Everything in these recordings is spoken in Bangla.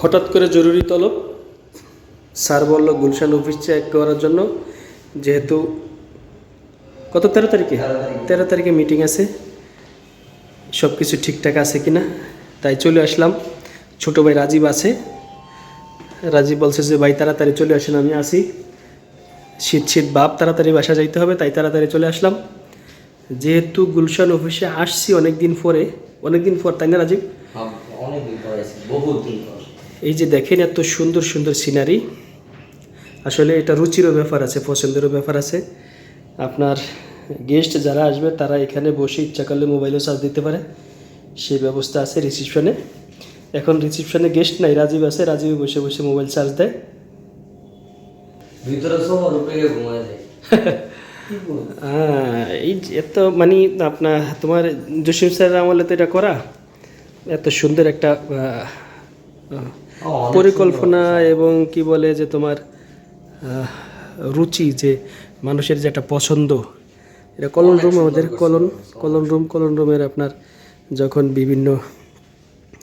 হঠাৎ করে জরুরি তলব। স্যার বলল গুলশান অফিস চেক করার জন্য। যেহেতু কত তেরো তারিখে? তেরো তারিখে। মিটিং আছে। সব কিছু ঠিকঠাক আছে কিনা? তাই চলে আসলাম। ছোটো ভাই রাজীব আছে। রাজীব বলছে যে ভাই তাড়াতাড়ি চলে আসেন আমি আসি শীত শীত বাপ তাড়াতাড়ি বাসা যাইতে হবে তাই তাড়াতাড়ি চলে আসলাম। যেহেতু গুলশান অফিসে আসছি অনেক দিন পরে অনেক দিন পর তাই না রাজীব? অনেক দিন পর আছে দিন পর। এই যে দেখেন এত সুন্দর সুন্দর সিনারি আসলে এটা রুচিরও ব্যাপার আছে পছন্দেরও ব্যাপার আছে। আপনার গেস্ট যারা আসবে তারা এখানে বসে ইচ্ছা করলে মোবাইলও চার্জ দিতে পারে। সেই ব্যবস্থা আছে রিসিপশনে এখন রিসিপশনে গেস্ট নাই রাজীব আছে রাজীব বসে বসে মোবাইল চার্জ দেয়। ভিতরে সব ঘুমায় যায়। কি এই এত মানে আপনার তোমার জসিম স্যারের আমলে তো এটা করা। এত সুন্দর একটা পরিকল্পনা এবং কি বলে যে তোমার রুচি যে মানুষের যে একটা পছন্দ এটা কলন রুম আমাদের কলন কলন রুম কলন রুমের আপনার যখন বিভিন্ন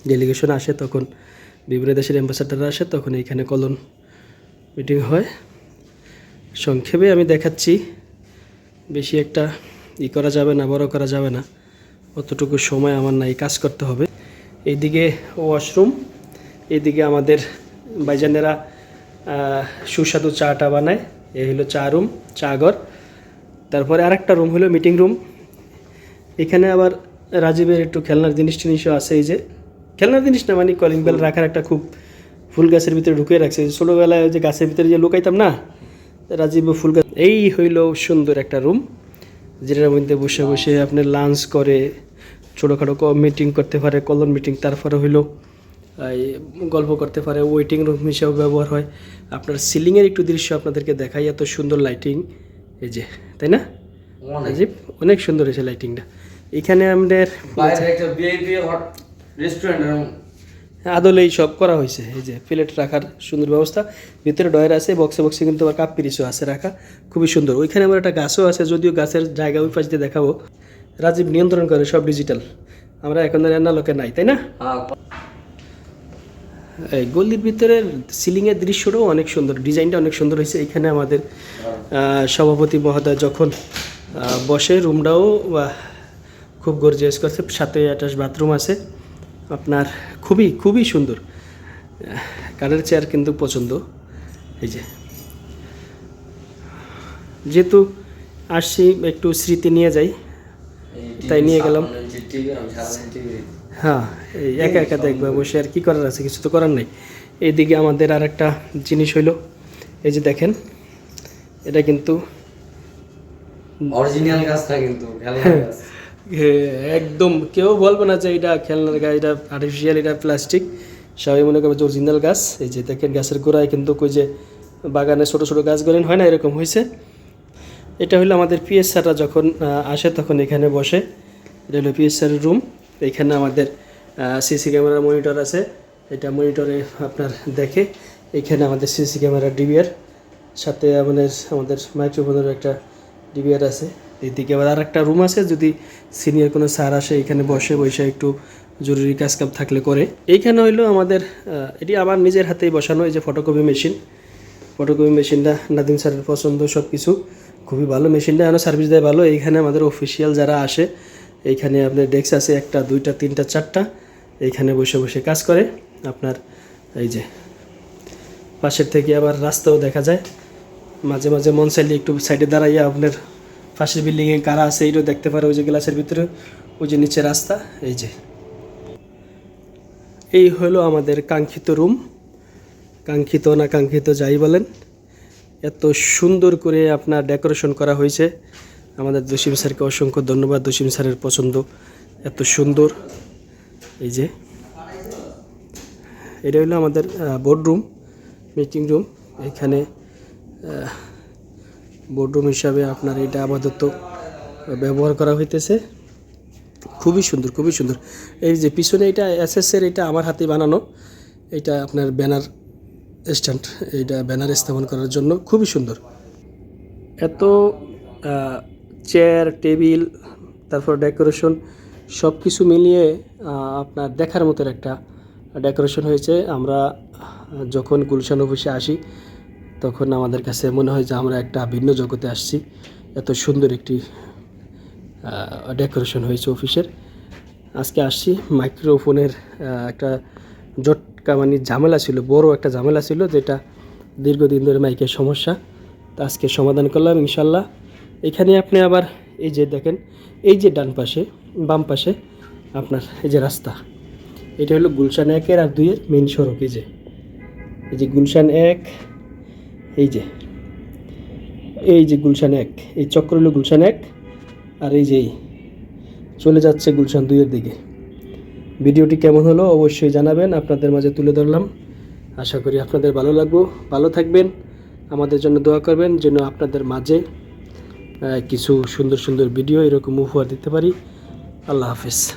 ডেলিগেশন আসে তখন বিভিন্ন দেশের অ্যাম্বাসাডার আসে তখন এইখানে কলন মিটিং হয়। সংক্ষেপে আমি দেখাচ্ছি বেশি একটা ই করা যাবে না বড় করা যাবে না অতটুকু সময় আমার নাই কাজ করতে হবে। এইদিকে ওয়াশরুম এইদিকে আমাদের বাইজানেরা সুস্বাদু চাটা বানায়। এই হলো চা রুম, চা ঘর। তারপরে আরেকটা রুম হলো মিটিং রুম। এখানে আবার রাজীবের একটু খেলনার জিনিস টিনিসও আছে এই যে। খেলনার জিনিস না মানে কলিং বেল রাখার একটা খুব ফুল গাছের ভিতরে ঢুকিয়ে রাখছে। ছোটোবেলায় যে গাছের ভিতরে যে লুকাইতাম না, রাজীব ফুল গাছ এই হইল সুন্দর একটা রুম, যেটার মধ্যে বসে বসে আপনি লাঞ্চ করে, ছোটোখাটো মিটিং করতে পারে কলন মিটিং তারপরে হইল গল্প করতে পারে ওয়েটিং রুম হিসেবে ব্যবহার হয়। আপনার সিলিংয়ের একটু দৃশ্য আপনাদেরকে দেখাই এত সুন্দর লাইটিং এই যে তাই না? অনেক। রাজীব অনেক সুন্দর হয়েছে লাইটিংটা এখানে আমাদের বাইরে একটা ভিআইপি হট রেস্টুরেন্ট আদলেই সব করা হয়েছে। এই যে প্লেট রাখার সুন্দর ব্যবস্থা। ভিতরে ডয়ের আছে বক্সে বক্সে কিন্তু আবার কাপ পিরিচও আছে রাখা। খুবই সুন্দর। ওইখানে আমার একটা গাছও আছে যদিও গাছের জায়গা ওই পাশ দিয়ে দেখাবো। রাজীব নিয়ন্ত্রণ করে সব ডিজিটাল আমরা এখন রান্না লোকে নাই তাই না? হ্যাঁ। এই গলির ভিতরের সিলিংয়ের দৃশ্যটাও অনেক সুন্দর ডিজাইনটা অনেক সুন্দর হয়েছে। এখানে আমাদের সভাপতি মহোদয় যখন বসে রুমটাও খুব গর্জিয়াস করছে। সাথে অ্যাটাচ বাথরুম আছে। আপনার খুবই খুবই সুন্দর। কাঠের চেয়ার কিন্তু পছন্দ। এই যে। যেহেতু আসছি একটু স্মৃতি নিয়ে যাই। তাই নিয়ে গেলাম। হ্যাঁ এই একা একা দেখবে বসে আর কি করার আছে? কিছু তো করার নেই। এইদিকে আমাদের আর একটা জিনিস হইল এই যে দেখেন এটা কিন্তু অরিজিনাল গাছটা কিন্তু হ্যাঁ। একদম কেউ বলবে না যে এটা খেলনার গাছ এটা আর্টিফিশিয়াল এটা প্লাস্টিক সবাই মনে করবে যে অরিজিনাল গাছ। এই যে দেখেন গাছের গোড়ায় কিন্তু ওই যে বাগানে ছোট ছোট গাছ গলেন হয় না এরকম হয়েছে এটা হলো আমাদের পিএস স্যাররা যখন আসে তখন এখানে বসে। এটা হলো পিএস স্যারের রুম এখানে আমাদের সিসি ক্যামেরার মনিটর আছে। এটা মনিটরে আপনার দেখে এখানে আমাদের সিসি ক্যামেরা ডিবিআর সাথে আমাদের আমাদের মাইক্রোফোনের একটা ডিবিআর আছে। এদিকে আবার আর একটা রুম আছে, যদি সিনিয়র কোনো স্যার আসে এখানে বসে বসে একটু জরুরি কাজ কাম থাকলে করে। এইখানে হইল আমাদের এটি আমার নিজের হাতেই বসানো, এই যে ফটোকপি মেশিন ফটোকপি মেশিনটা নাদিম স্যারের পছন্দ সব কিছু খুবই ভালো মেশিনটা এখনও সার্ভিস দেয় ভালো। এইখানে আমাদের অফিসিয়াল যারা আসে এইখানে আপনার ডেস্ক আছে একটা, দুইটা, তিনটা, চারটা। এইখানে বসে বসে কাজ করে। আপনার এই যে, পাশের থেকে আবার রাস্তাও দেখা যায়। মাঝে মাঝে মন চাইলে একটু সাইডে দাঁড়াইয়া আপনার পাশের বিল্ডিংয়ে কারা আছে এইটাও দেখতে পারে, ওই যে গ্লাসের ভিতরে, ওই যে নিচে রাস্তা, এই যে। এই হলো আমাদের কাঙ্ক্ষিত রুম কাঙ্ক্ষিত না কাঙ্ক্ষিত যাই বলেন, এত সুন্দর করে আপনার ডেকোরেশন করা হয়েছে। আমাদের দসিম স্যারকে অসংখ্য ধন্যবাদ। দসিম স্যারের পছন্দ এত সুন্দর। এই যে, এটা হলো আমাদের বোর্ড রুম মিটিং রুম এখানে বোর্ড রুম হিসাবে আপনার এটা আপাতত ব্যবহার করা হইতেছে। খুবই সুন্দর খুবই সুন্দর। এই যে পিছনে এটা এসএসের এটা আমার হাতে বানানো। এটা আপনার ব্যানার স্ট্যান্ড এইটা ব্যানার স্থাপন করার জন্য খুবই সুন্দর। এত চেয়ার টেবিল তারপর ডেকোরেশন সব কিছু মিলিয়ে আপনার দেখার মতো একটা ডেকোরেশন হয়েছে। আমরা যখন গুলশান অফিসে আসি, তখন আমাদের কাছে মনে হয় যে আমরা একটা ভিন্ন জগতে আসছি। এত সুন্দর একটি ডেকোরেশন হয়েছে অফিসের আজকে আসছি মাইক্রোফোনের একটা জটকা মানে ঝামেলা ছিল, বড় একটা ঝামেলা ছিল, যেটা দীর্ঘদিন ধরে মাইকের সমস্যা। তা আজকে সমাধান করলাম, ইনশাল্লাহ। এখানে আপনি আবার এই যে দেখেন, এই যে ডান পাশে, বাম পাশে আপনার এই যে রাস্তা, এটা হলো গুলশান একের আর দুইয়ের মেন সড়ক, এই যে। এই যে গুলশান এক, এই যে। এই যে গুলশান এক, এই চক্র হলো গুলশান এক, আর এই যে চলে যাচ্ছে গুলশান দুইয়ের দিকে। ভিডিওটি কেমন হলো অবশ্যই জানাবেন, আপনাদের মাঝে তুলে ধরলাম। আশা করি আপনাদের ভালো লাগবো। ভালো থাকবেন। আমাদের জন্য দোয়া করবেন, যেন আপনাদের মাঝে কিছু সুন্দর সুন্দর ভিডিও এরকম উপহার দিতে পারি। আল্লাহ হাফিজ।